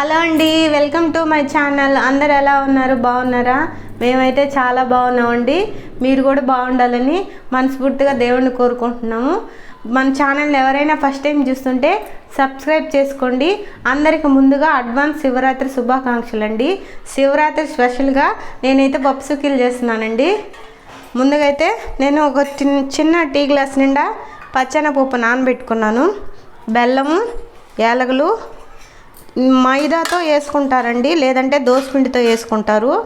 Hello అండి welcome to my channel. అందరు ఎలా ఉన్నారు? బాగున్నారా? మేమైతే చాలా బాగున్నామండి. మీరు కూడా బాగుండాలని మనస్ఫూర్తిగా దేవుణ్ణి కోరుకుంటున్నాము. మన ఛానల్ ఎవరైనా ఫస్ట్ టైం చూస్తుంటే సబ్స్క్రైబ్ చేసుకోండి. అందరికి ముందుగా అడ్వాన్స్ శివరాత్రి శుభాకాంక్షలు అండి శివరాత్రి స్పెషల్గా నేనైతే పప్పుసుకిలు చేస్తున్నానండి. ముందుగా అయితే నేను ఒక చిన్న చిన్న టీ గ్లాస్ నిండా పచ్చనపప్పు నానబెట్టుకున్నాను. బెల్లము యాలకులు మైదాతో వేసుకుంటారండి లేదంటే దోసపిండితో వేసుకుంటారు.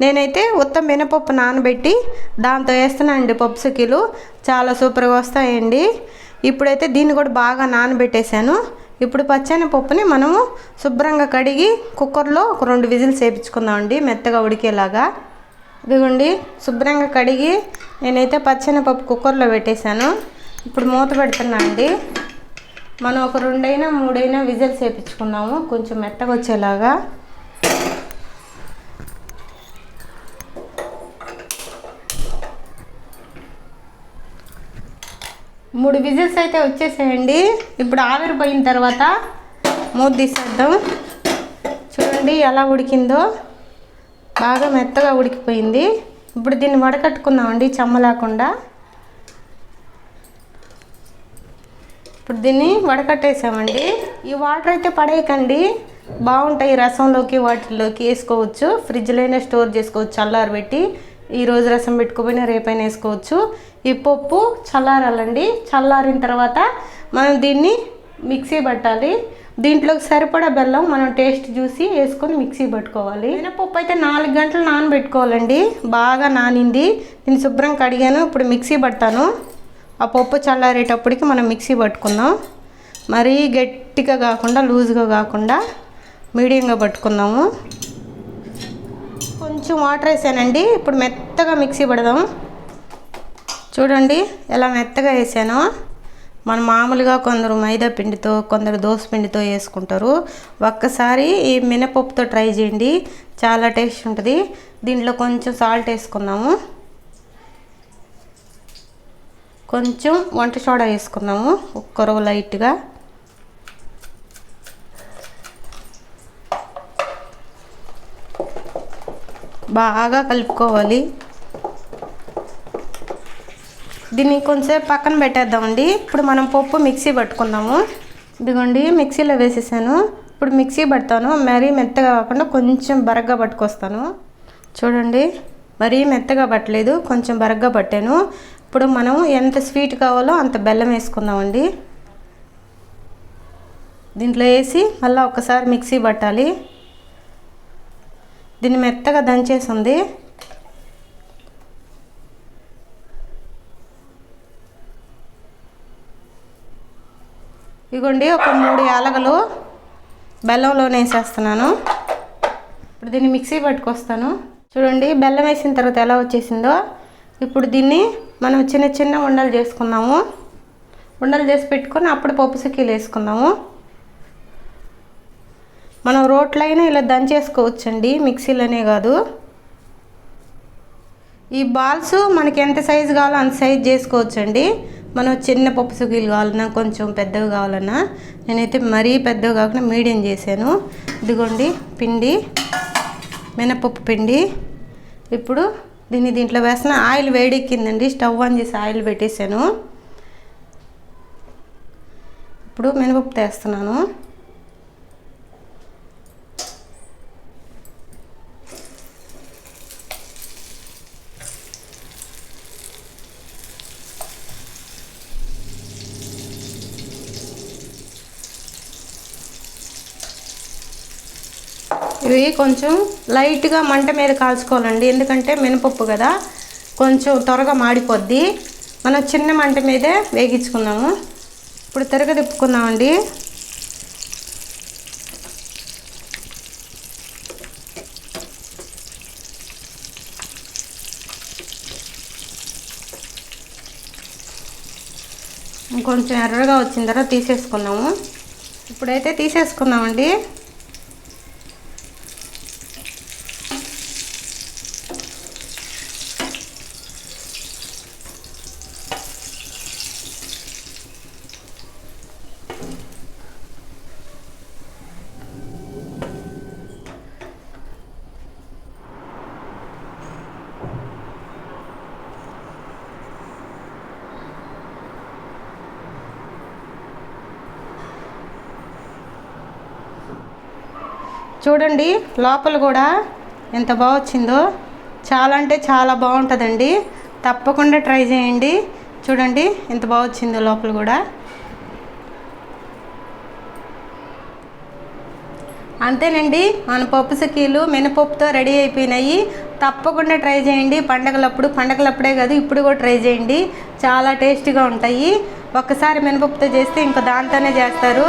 నేనైతే ఉత్తం మినపప్పు నానబెట్టి దాంతో వేస్తున్నానండి పప్పు సుకీలు చాలా సూపర్గా వస్తాయండి. ఇప్పుడైతే దీన్ని కూడా బాగా నానబెట్టేశాను. ఇప్పుడు పచ్చని పప్పుని మనము శుభ్రంగా కడిగి కుక్కర్లో ఒక రెండు విజిల్స్ వేయించుకుందామండి మెత్తగా ఉడికేలాగా. ఇదిగోండి శుభ్రంగా కడిగి నేనైతే పచ్చని పప్పు కుక్కర్లో పెట్టేశాను. ఇప్పుడు మూత పెడుతున్నా అండి మనం ఒక రెండైనా మూడైనా విజిల్స్ వేపించుకున్నాము. కొంచెం మెత్తగా వచ్చేలాగా. మూడు విజిల్స్ అయితే వచ్చేసేయండి. ఇప్పుడు ఆవిరిపోయిన తర్వాత మూత తీసేద్దాం. చూడండి ఎలా ఉడికిందో. బాగా మెత్తగా ఉడికిపోయింది. ఇప్పుడు దీన్ని వడకట్టుకుందామండి చెమ్మ లేకుండా. ఇప్పుడు దీన్ని వడకట్టేసామండి. ఈ వాటర్ అయితే పడేయకండి. బాగుంటాయి రసంలోకి వాటిల్లోకి వేసుకోవచ్చు. ఫ్రిడ్జ్లోనే స్టోర్ చేసుకోవచ్చు చల్లారబెట్టి పెట్టి. ఈరోజు రసం పెట్టుకోపోయినా రేపైనా వేసుకోవచ్చు. ఈ పప్పు చల్లారాలండి. చల్లారిన తర్వాత మనం దీన్ని మిక్సీ పట్టాలి. దీంట్లోకి సరిపడా బెల్లం మనం టేస్ట్ చూసి వేసుకొని మిక్సీ పట్టుకోవాలి. మినపప్పు అయితే నాలుగు గంటలు నానబెట్టుకోవాలండి. బాగా నానింది. దీన్ని శుభ్రం కడిగాను. ఇప్పుడు మిక్సీ పడతాను. ఆ పప్పు చల్లారేటప్పటికి మనం మిక్సీ పట్టుకుందాం. మరీ గట్టిగా కాకుండా లూజ్గా కాకుండా మీడియంగా పట్టుకుందాము. కొంచెం వాటర్ వేసానండి. ఇప్పుడు మెత్తగా మిక్సీ పడదాం. చూడండి ఎలా మెత్తగా వేసానో. మనం మామూలుగా కొందరు మైదా పిండితో కొందరు దోస పిండితో వేసుకుంటారు. ఒక్కసారి ఈ మినపప్పుతో ట్రై చేయండి. చాలా టేస్ట్ ఉంటుంది. దీంట్లో కొంచెం సాల్ట్ వేసుకుందాము. కొంచెం వంట సోడా వేసుకుందాము. ఒక్కరవ లైట్గా. బాగా కలుపుకోవాలి. దీన్ని కొంచెంసేపు పక్కన పెట్టేద్దామండి. ఇప్పుడు మనం పప్పు మిక్సీ పట్టుకుందాము. ఇదిగోండి మిక్సీలో వేసేసాను. ఇప్పుడు మిక్సీ పడతాను. మరీ మెత్తగా కాకుండా కొంచెం బరగ్గా పట్టుకొస్తాను. చూడండి మరీ మెత్తగా పట్టలేదు. కొంచెం బరగ్గా పట్టాను. ఇప్పుడు మనం ఎంత స్వీట్ కావాలో అంత బెల్లం వేసుకుందామండి. దీంట్లో వేసి మళ్ళీ ఒకసారి మిక్సీ పట్టాలి. దీన్ని మెత్తగా దంచేసి ఉంది ఇగోండి ఒక మూడు యాలగలు బెల్లంలోనే వేసేస్తున్నాను. ఇప్పుడు దీన్ని మిక్సీ పట్టుకొస్తాను. చూడండి బెల్లం వేసిన తర్వాత ఎలా వచ్చేసిందో. ఇప్పుడు దీన్ని మనం చిన్న చిన్న ఉండలు చేసుకుందాము. ఉండలు చేసి పెట్టుకొని అప్పుడు పప్పు సుక్కీలు వేసుకుందాము. మనం రోట్లైనా ఇలా దంచేసుకోవచ్చండి మిక్సీలోనే కాదు. ఈ బాల్స్ మనకి ఎంత సైజు కావాలో అంత సైజు చేసుకోవచ్చండి. మనం చిన్న పప్పు సుగీలు కావాలన్నా కొంచెం పెద్దవి కావాలన్నా నేనైతే మరీ పెద్దవి కాకుండా మీడియం చేశాను. ఇదిగోండి పిండి మినపప్పు పిండి. ఇప్పుడు దీన్ని దీంట్లో వేసిన ఆయిల్ వేడెక్కిందండి. స్టవ్ ఆన్ చేసి ఆయిల్ పెట్టేశాను. ఇప్పుడు మినపప్పు తెస్తున్నాను ఇవి కొంచెం లైట్గా మంట మీద కాల్చుకోవాలండి. ఎందుకంటే మినపప్పు కదా కొంచెం త్వరగా మాడిపోద్ది. మనం చిన్న మంట మీదే వేగించుకుందాము. ఇప్పుడు తిరగ తిప్పుకుందామండి కొంచెం ఎర్రగా వచ్చిన తర్వాత తీసేసుకున్నాము ఇప్పుడైతే తీసేసుకున్నామండి చూడండి లోపల కూడా ఎంత బాగా వచ్చిందో చాలా అంటే చాలా బాగుంటుందండి. తప్పకుండా ట్రై చేయండి. చూడండి ఎంత బాగా వచ్చిందో లోపల కూడా. అంతేనండి మన పప్పు సకీలు మినపప్పుతో రెడీ అయిపోయినాయి. తప్పకుండా ట్రై చేయండి. పండగలప్పుడు పండగలప్పుడే కాదు ఇప్పుడు కూడా ట్రై చేయండి. చాలా టేస్టీగా ఉంటాయి. ఒక్కసారి మినపప్పుతో చేస్తే ఇంకో దాంతోనే చేస్తారు.